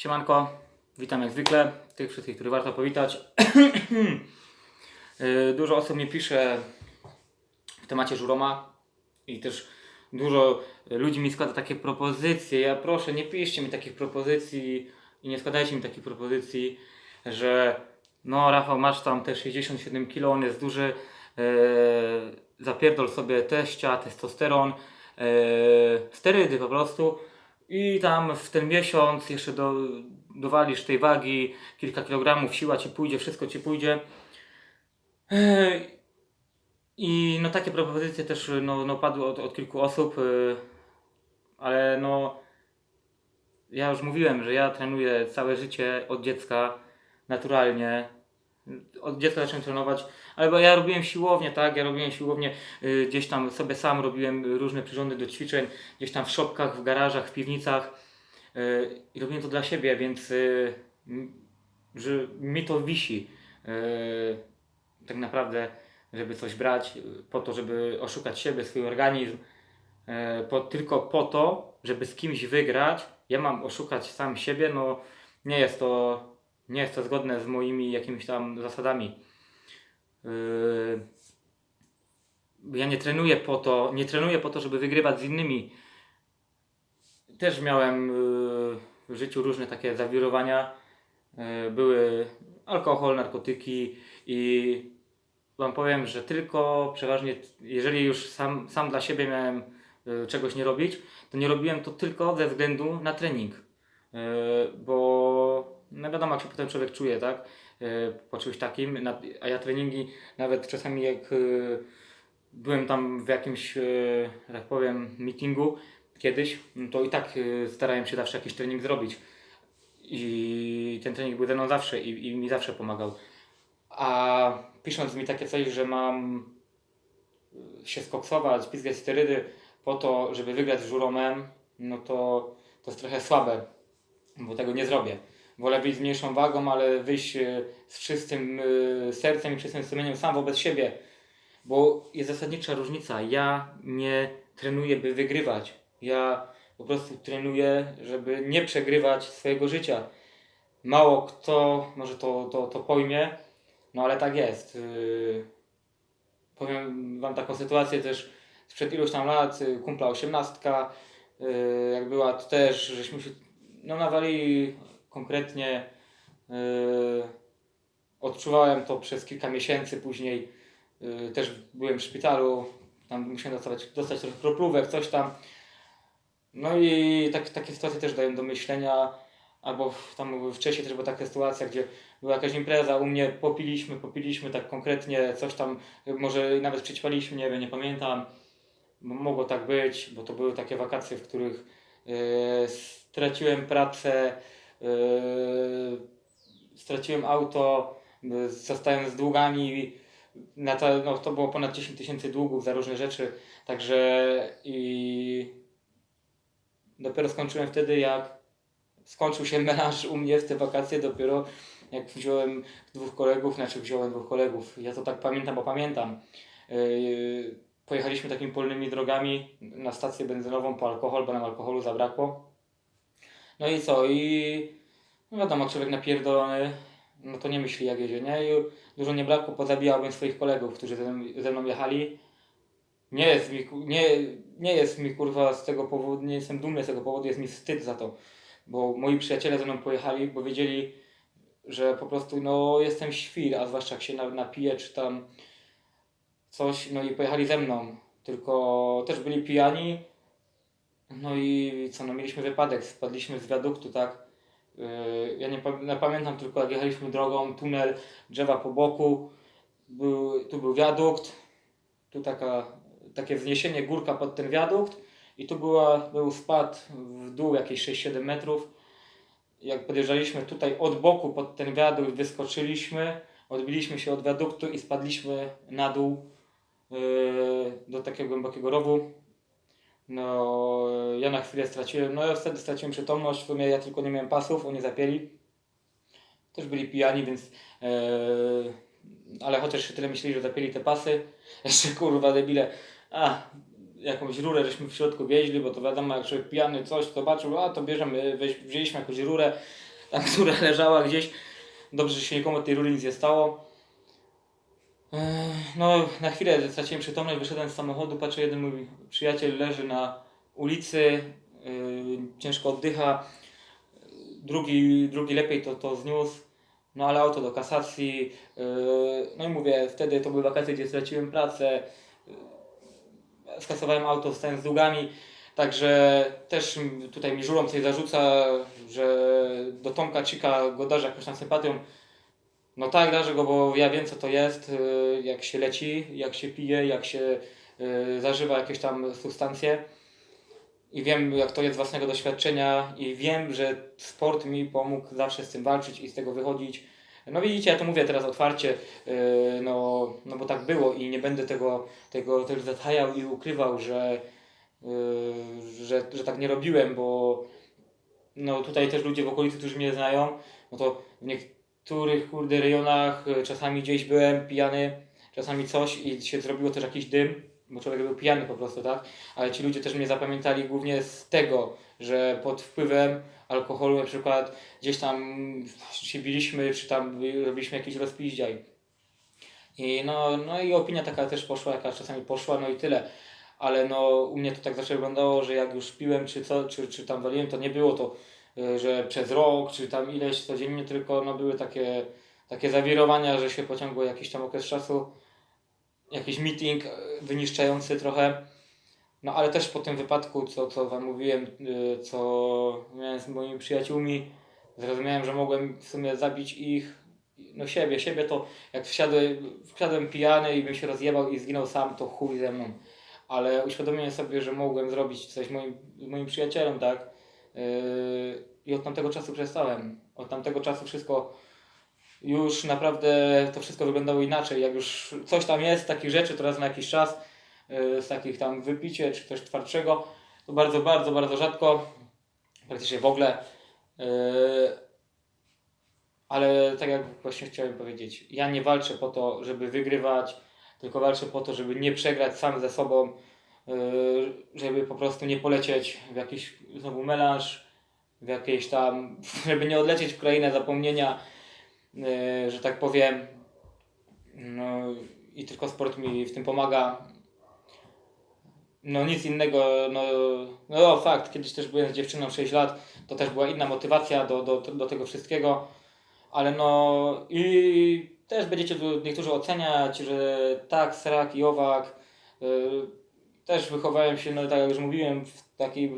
Siemanko, witam jak zwykle, tych wszystkich, których warto powitać. Y, dużo osób mi pisze w temacie Żuroma i też dużo ludzi mi składa takie propozycje. Ja proszę, nie piszcie mi takich propozycji i nie składajcie mi takich propozycji, że no Rafał, masz tam te 67 kg, on jest duży, e, zapierdol sobie teścia, testosteron, e, sterydy po prostu i tam w ten miesiąc jeszcze do, dowalisz tej wagi, kilka kilogramów, siła ci pójdzie, wszystko ci pójdzie. I no takie propozycje też no, no padły od, od kilku osób, ale no ja już mówiłem, że ja trenuję całe życie od dziecka naturalnie. Od dziecka zacząłem trenować, ale bo ja robiłem siłownię, tak? Ja robiłem siłownię, y, gdzieś tam sobie sam robiłem różne przyrządy do ćwiczeń, gdzieś tam w szopkach, w garażach, w piwnicach. y, I robiłem to dla siebie, więc y, że mi to wisi. y, tak naprawdę, żeby coś brać, y, po to, żeby oszukać siebie, swój organizm, y, po, tylko po to, żeby z kimś wygrać, ja mam oszukać sam siebie, no nie jest to, nie jest to zgodne z moimi jakimiś tam zasadami. Yy, ja nie trenuję po to, nie trenuję po to, żeby wygrywać z innymi. Też miałem yy, w życiu różne takie zawirowania. Yy, były alkohol, narkotyki i wam powiem, że tylko przeważnie, jeżeli już sam, sam dla siebie miałem czegoś nie robić, to nie robiłem to tylko ze względu na trening. Bo no wiadomo, jak się potem człowiek czuje, tak? Po czymś takim, a ja treningi nawet czasami jak yy, byłem tam w jakimś, że tak powiem, meetingu kiedyś, no to i tak yy, starałem się zawsze jakiś trening zrobić. I ten trening był ze mną zawsze i, i mi zawsze pomagał. A pisząc mi takie coś, że mam się skoksować, pizgać sterydy po to, żeby wygrać z żuromem, no to to jest trochę słabe, bo tego nie zrobię. Wolę być z mniejszą wagą, ale wyjść e, z czystym e, sercem i czystym sumieniem sam wobec siebie, bo jest zasadnicza różnica. Ja nie trenuję, by wygrywać. Ja po prostu trenuję, żeby nie przegrywać swojego życia. Mało kto może to, to, to pojmie, no ale tak jest. Yy, Powiem Wam taką sytuację też sprzed iluś tam lat, kumpla osiemnastka, y, jak była, to też żeśmy się no, nawalili konkretnie. y, Odczuwałem to przez kilka miesięcy później. y, Też byłem w szpitalu, tam musiałem dostać, dostać trochę kroplówek, coś tam. No i tak, takie sytuacje też dają do myślenia. Albo tam wcześniej też była taka sytuacja, gdzie była jakaś impreza, u mnie popiliśmy, popiliśmy tak konkretnie, coś tam, może nawet przyćpaliśmy, nie wiem, nie pamiętam. Mogło tak być, bo to były takie wakacje, w których y, straciłem pracę, straciłem auto, y, zostałem z długami. Na to, no, to było ponad 10 tysięcy długów za różne rzeczy, także i dopiero skończyłem wtedy, jak skończył się melanż u mnie w te wakacje, dopiero jak wziąłem dwóch kolegów, znaczy wziąłem dwóch kolegów, ja to tak pamiętam, bo pamiętam. Yy, pojechaliśmy takimi polnymi drogami na stację benzynową po alkohol, bo nam alkoholu zabrakło. No i co? I no wiadomo, człowiek napierdolony, no to nie myśli jak jedzie, nie? I dużo nie brakło, pozabijałbym swoich kolegów, którzy ze mną, jechali. Nie jest mi, nie, nie jest mi kurwa z tego powodu, nie jestem dumny z tego powodu, jest mi wstyd za to. Bo moi przyjaciele ze mną pojechali, bo wiedzieli, że po prostu no jestem świr, a zwłaszcza jak się na- napije czy tam coś, no i pojechali ze mną. Tylko też byli pijani. No i co, no mieliśmy wypadek, spadliśmy z wiaduktu, tak. Yy, ja nie, nie pamiętam tylko jak jechaliśmy drogą, tunel, drzewa po boku, był, tu był wiadukt, tu taka, takie wzniesienie, górka pod ten wiadukt i tu była, był spad w dół jakieś 6-7 metrów. Jak podjeżdżaliśmy tutaj od boku pod ten wiadukt, wyskoczyliśmy, odbiliśmy się od wiaduktu i spadliśmy na dół yy, do takiego głębokiego rowu. No, ja na chwilę straciłem, no ja wtedy straciłem przytomność, w sumie ja tylko nie miałem pasów, oni zapięli. Też byli pijani, więc yy, ale chociaż się tyle myśleli, że zapięli te pasy, jeszcze kurwa debile, a jakąś rurę żeśmy w środku wieźli, bo to wiadomo, jak człowiek pijany coś zobaczył, a to bierzemy, weź, wzięliśmy jakąś rurę, która leżała gdzieś. Dobrze, że się nikomu tej rury nic nie stało. No, na chwilę straciłem przytomność, wyszedłem z samochodu, patrzę, jeden mój przyjaciel leży na ulicy, yy, ciężko oddycha, drugi, drugi lepiej to, to zniósł, no ale auto do kasacji, yy, no i mówię, wtedy to były wakacje, gdzie straciłem pracę, yy, skasowałem auto, stałem z długami, także też tutaj mi żurą coś zarzuca, że do Tomka Cika go darzę jakąś tam sympatią, no tak, darzę go, bo ja wiem co to jest, yy, jak się leci, jak się pije, jak się yy, zażywa jakieś tam substancje. I wiem, jak to jest z własnego doświadczenia, i wiem, że sport mi pomógł zawsze z tym walczyć i z tego wychodzić. No widzicie, ja to mówię teraz otwarcie, yy, no, no bo tak było i nie będę tego, tego też zatajał i ukrywał, że, że, że tak nie robiłem, bo no tutaj też ludzie w okolicy, którzy mnie znają, no to w niektórych kurde rejonach y, czasami gdzieś byłem pijany, czasami coś i się zrobiło też jakiś dym, bo człowiek był pijany po prostu, tak? Ale ci ludzie też mnie zapamiętali głównie z tego, że pod wpływem alkoholu na przykład gdzieś tam się biliśmy, czy tam robiliśmy jakiś rozpiździaj. I no, no i opinia taka też poszła, jaka czasami poszła, no i tyle. Ale no u mnie to tak zawsze wyglądało, że jak już piłem, czy co, czy, czy tam waliłem, to nie było to, że przez rok, czy tam ileś codziennie, tylko no były takie, takie zawirowania, że się pociągło jakiś tam okres czasu, jakiś meeting y, wyniszczający trochę. No ale też po tym wypadku, co, co wam mówiłem, y, co miałem z moimi przyjaciółmi, zrozumiałem, że mogłem w sumie zabić ich, no siebie, siebie to jak wsiadłem, wsiadłem pijany i bym się rozjebał i zginął sam, to chuj ze mną. Ale uświadomiłem sobie, że mogłem zrobić coś moim, moim przyjacielom, tak? Yy, I od tamtego czasu przestałem. Od tamtego czasu wszystko już naprawdę to wszystko wyglądało inaczej. Jak już coś tam jest, takich rzeczy, to raz na jakiś czas, yy, z takich tam wypicie czy coś twardszego, to bardzo, bardzo, bardzo rzadko, praktycznie w ogóle. Yy, ale tak jak właśnie chciałem powiedzieć, ja nie walczę po to, żeby wygrywać, tylko walczę po to, żeby nie przegrać sam ze sobą, żeby po prostu nie polecieć w jakiś znowu melanż, w jakieś tam, żeby nie odlecieć w krainę zapomnienia, yy, że tak powiem. No i tylko sport mi w tym pomaga. No nic innego, no, no fakt, kiedyś też byłem z dziewczyną 6 lat, to też była inna motywacja do, do, do tego wszystkiego, ale no i też będziecie tu niektórzy oceniać, że tak, srak i owak, yy, też wychowałem się, no tak jak już mówiłem, w, takiej,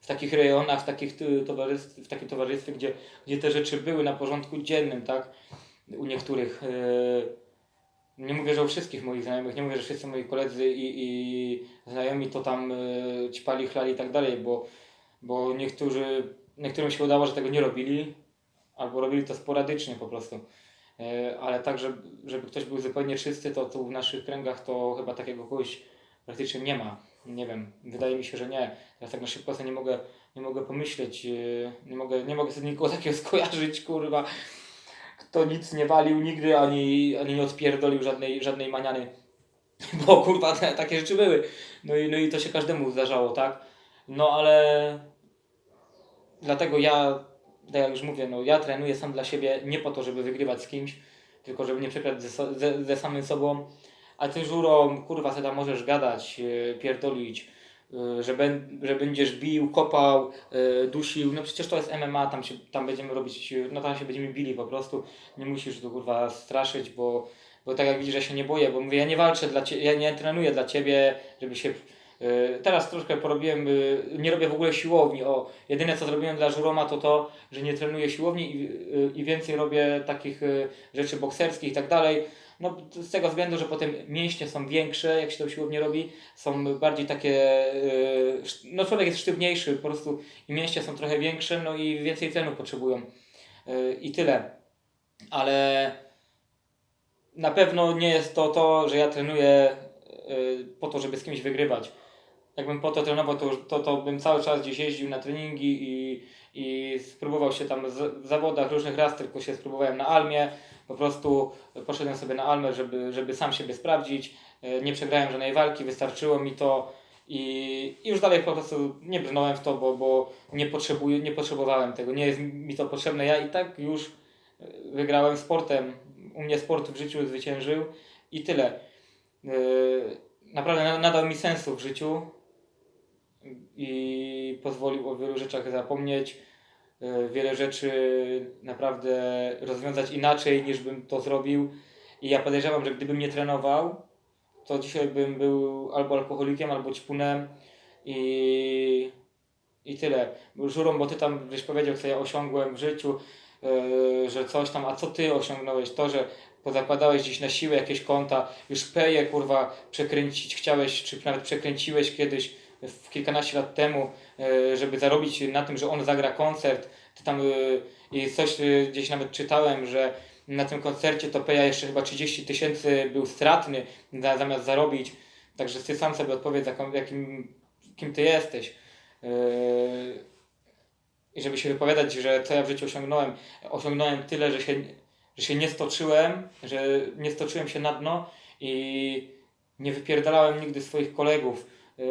w takich rejonach, w, takich towarzystw, w takim towarzystwie, gdzie, gdzie te rzeczy były na porządku dziennym, tak, u niektórych. Yy, nie mówię, że u wszystkich moich znajomych, nie mówię, że wszyscy moi koledzy i, i znajomi to tam y, ćpali, chlali i tak dalej, bo, bo niektórzy, niektórym się udało, że tego nie robili, albo robili to sporadycznie po prostu. Y, ale tak, żeby, żeby ktoś był zupełnie czysty, to tu w naszych kręgach to chyba takiego kogoś praktycznie nie ma. Nie wiem, wydaje mi się, że nie. Teraz tak na szybko sobie nie mogę, nie mogę pomyśleć, y, nie mogę, nie mogę sobie nikogo takiego skojarzyć, kurwa kto nic nie walił nigdy, ani, ani nie odpierdolił żadnej, żadnej maniany. Bo kurwa, te, takie rzeczy były. No i, no i to się każdemu zdarzało, tak? No ale dlatego ja, tak jak już mówię, no ja trenuję sam dla siebie, nie po to, żeby wygrywać z kimś, tylko żeby nie przegrać ze, ze, ze samym sobą. A ty żurą, kurwa, se tam możesz gadać, yy, pierdolić, yy, że, ben, że będziesz bił, kopał, yy, dusił. No przecież to jest MMA, tam, się, tam będziemy robić, no tam się będziemy bili po prostu. Nie musisz tu kurwa straszyć, bo, bo tak jak widzisz, ja się nie boję, bo mówię, ja nie walczę dla ciebie, ja nie trenuję dla ciebie, żeby się. Teraz troszkę porobiłem, nie robię w ogóle siłowni. O, jedyne co zrobiłem dla Żuroma to to, że nie trenuję siłowni i, i więcej robię takich rzeczy bokserskich i tak dalej. No z tego względu, że potem mięśnie są większe, jak się to siłownie robi, są bardziej takie, szt- no człowiek jest sztywniejszy po prostu i mięśnie są trochę większe, no i więcej tlenu potrzebują. Yy, I tyle. Ale na pewno nie jest to to, że ja trenuję yy, po to, żeby z kimś wygrywać. Jakbym po to trenował, to, to, to bym cały czas gdzieś jeździł na treningi i, i spróbował się tam w zawodach różnych raz, tylko się spróbowałem na Almie. Po prostu poszedłem sobie na Almę, żeby, żeby sam siebie sprawdzić. Yy, Nie przegrałem żadnej walki, wystarczyło mi to I, I już dalej po prostu nie brnąłem w to, bo, bo nie, potrzebuję, nie potrzebowałem tego, nie jest mi to potrzebne. Ja i tak już wygrałem sportem. U mnie sport w życiu zwyciężył i tyle. Yy, Naprawdę na- nadał mi sensu w życiu i pozwolił o wielu rzeczach zapomnieć. Yy, Wiele rzeczy naprawdę rozwiązać inaczej niż bym to zrobił. I ja podejrzewam, że gdybym nie trenował, to dzisiaj bym był albo alkoholikiem, albo ćpunem i, i tyle. Żurą, bo ty tam żeś powiedział, co ja osiągłem w życiu, yy, że coś tam, a co ty osiągnąłeś? To, że pozakładałeś gdzieś na siłę jakieś konta, już peje kurwa przekręcić chciałeś, czy nawet przekręciłeś kiedyś kilkanaście lat temu, yy, żeby zarobić na tym, że on zagra koncert, ty tam yy, i coś yy, gdzieś nawet czytałem, że na tym koncercie to Peja jeszcze chyba 30 tysięcy był stratny za, zamiast zarobić. Także ty sam sobie odpowiedz, jakim, kim ty jesteś. I żeby się wypowiadać, że co ja w życiu osiągnąłem. Osiągnąłem tyle, że się, że się nie stoczyłem, że nie stoczyłem się na dno i nie wypierdalałem nigdy swoich kolegów. Yy,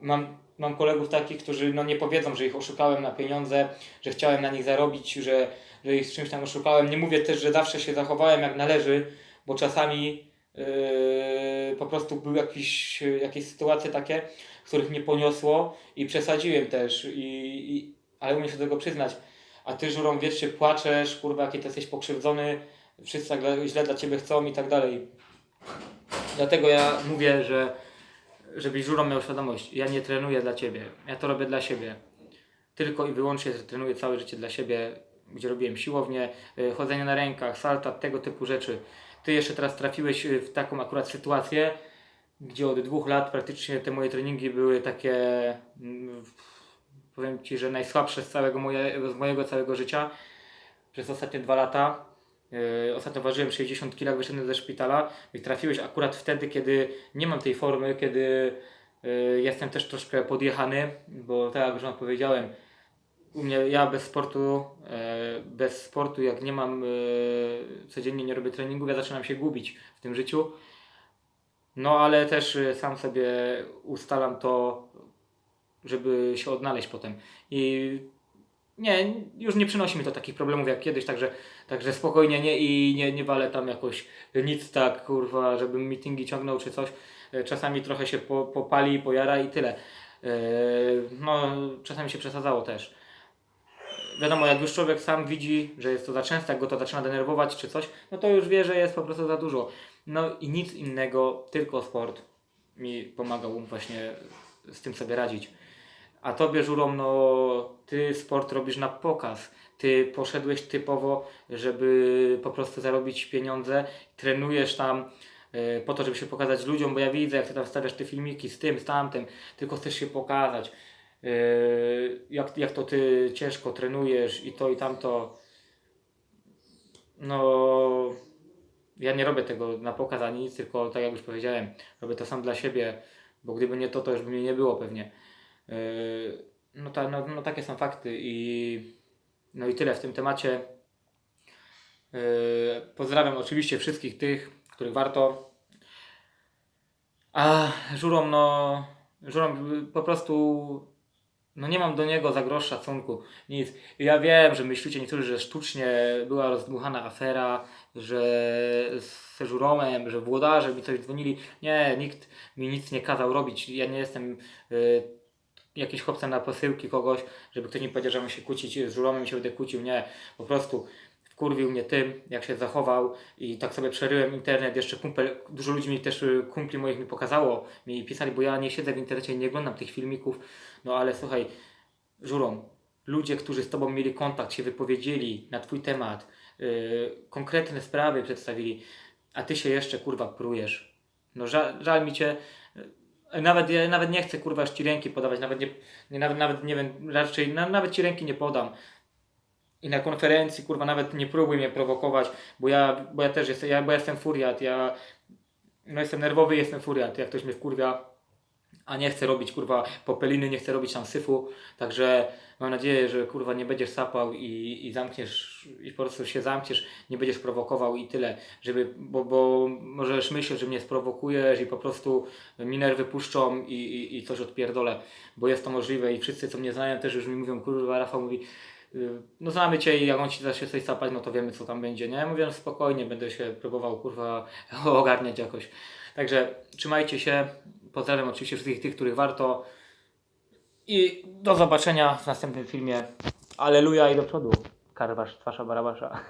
mam, mam kolegów takich, którzy no, nie powiedzą, że ich oszukałem na pieniądze, że chciałem na nich zarobić, że, że ich z czymś tam oszukałem. Nie mówię też, że zawsze się zachowałem jak należy, bo czasami yy, po prostu były jakieś, jakieś sytuacje takie, których nie poniosło i przesadziłem też, i, i, ale umiem się do tego przyznać. A ty, Żurą, wiecznie płaczesz, kurwa, jaki ty jesteś pokrzywdzony, wszyscy tak źle dla ciebie chcą i tak dalej. Dlatego ja mówię, że żebyś Żurą miał świadomość, ja nie trenuję dla ciebie, ja to robię dla siebie. Tylko i wyłącznie trenuję całe życie dla siebie, gdzie robiłem siłownię, y, chodzenie na rękach, salta, tego typu rzeczy. Ty jeszcze teraz trafiłeś y, w taką akurat sytuację, gdzie od dwóch lat praktycznie te moje treningi były takie, mm, powiem Ci, że najsłabsze z, całego moje, z mojego całego życia przez ostatnie dwa lata. Yy, ostatnio ważyłem 60 kg, wyszedłem ze szpitala i trafiłeś akurat wtedy, kiedy nie mam tej formy, kiedy yy, jestem też troszkę podjechany, bo tak jak już wam powiedziałem, u mnie ja bez sportu, e, bez sportu jak nie mam, e, codziennie nie robię treningów, ja zaczynam się gubić w tym życiu. No ale też e, sam sobie ustalam to, żeby się odnaleźć potem. I nie, już nie przynosi mi to takich problemów jak kiedyś, także, także spokojnie nie i nie, nie walę tam jakoś nic tak, kurwa, żebym meetingi ciągnął czy coś. E, Czasami trochę się po, popali, pojara i tyle. E, No, czasami się przesadzało też wiadomo, jak już człowiek sam widzi, że jest to za często, jak go to zaczyna denerwować czy coś, no to już wie, że jest po prostu za dużo. No i nic innego, tylko sport mi pomagał właśnie z tym sobie radzić. A tobie, Żurom, no ty sport robisz na pokaz. Ty poszedłeś typowo, żeby po prostu zarobić pieniądze, trenujesz tam e, po to, żeby się pokazać ludziom, bo ja widzę, jak ty tam wstawiasz te filmiki z tym, z tamtym, tylko chcesz się pokazać. Yy, jak, jak to ty ciężko trenujesz i to i tamto. No, ja nie robię tego na pokaz ani nic, tylko tak jak już powiedziałem, robię to sam dla siebie, bo gdyby nie to, to już by mnie nie było pewnie. Yy, no, ta, no, no takie są fakty i no i tyle w tym temacie. Yy, pozdrawiam oczywiście wszystkich tych, których warto. A żurom, no, żurom po prostu no nie mam do niego za grosz szacunku, nic. Ja wiem, że myślicie niektórzy, że sztucznie była rozdmuchana afera, że z Żuromem, że włodarze mi coś dzwonili. Nie, nikt mi nic nie kazał robić. Ja nie jestem y, jakimś chłopcem na posyłki kogoś, żeby ktoś mi powiedział, że mam się kłócić z Żuromem i się będę kłócił. Nie, po prostu wkurwił mnie tym, jak się zachował i tak sobie przeryłem internet, jeszcze kumpel, dużo ludzi mi też, y, kumpli moich mi pokazało, mi pisali, bo ja nie siedzę w internecie, nie oglądam tych filmików, no ale słuchaj, Żurą, ludzie, którzy z Tobą mieli kontakt, się wypowiedzieli na Twój temat, yy, konkretne sprawy przedstawili, a Ty się jeszcze, kurwa, prujesz. No żal, żal mi Cię, nawet, ja nawet nie chcę, kurwa, Ci ręki podawać, nawet nie, nie nawet, nawet nie wiem, raczej na, nawet Ci ręki nie podam. I na konferencji, kurwa, nawet nie próbuj mnie prowokować, bo ja, bo ja też jestem, ja, bo ja jestem furiat, ja no jestem nerwowy, jestem furiat, jak ktoś mnie wkurwia, a nie chcę robić kurwa popeliny, nie chcę robić tam syfu, także mam nadzieję, że kurwa nie będziesz sapał i, i zamkniesz, i po prostu się zamkniesz, nie będziesz prowokował i tyle, żeby, bo, bo możesz myśleć, że mnie sprowokujesz i po prostu mi nerwy puszczą i, i, i coś odpierdolę, bo jest to możliwe i wszyscy co mnie znają też już mi mówią, kurwa Rafał mówi, y, no znamy Cię i jak on Ci zacznie coś sapać, no to wiemy co tam będzie, nie? Mówię, no spokojnie, będę się próbował kurwa ogarniać jakoś. Także trzymajcie się, pozdrawiam oczywiście wszystkich tych, których warto i do zobaczenia w następnym filmie. Aleluja i do przodu. Karwasz, twasza barabasza.